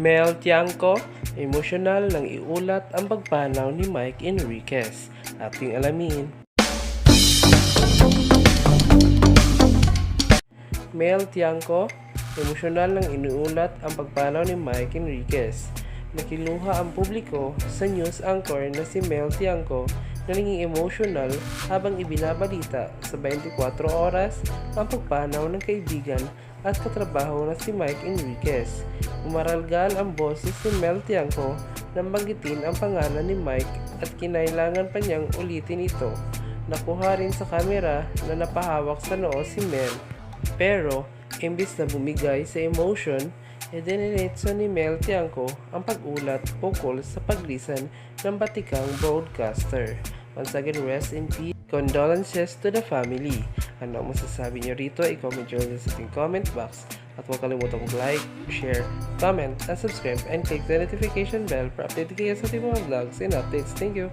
Mel Tiangco, emosyonal nang iulat ang pagpanaw ni Mike Enriquez. Ating alamin. Mel Tiangco, emosyonal nang inuulat ang pagpanaw ni Mike Enriquez. Nakiluha ang publiko sa news anchor na si Mel Tiangco na naging emotional habang ibinabalita sa 24 oras ang pagpanaw ng kaibigan at katrabaho na si Mike Enriquez. Umaralgal ang boses ni Mel Tiangco nang banggitin ang pangalan ni Mike at kinailangan pa niyang ulitin ito. Nakuha rin sa kamera na napahawak sa noo si Mel. Pero, imbis na bumigay sa emotion, idiniretso ni Mel Tiangco ang pag-ulat ukol sa paglisan ng batikang broadcaster. Once again, rest in peace. Condolences to the family. Ano ang masasabi niyo rito? I-comment nyo sa ating comment box. At huwag kalimutan mag-like, share, comment, and subscribe and click the notification bell para update kayo sa ating mga vlogs and updates. Thank you!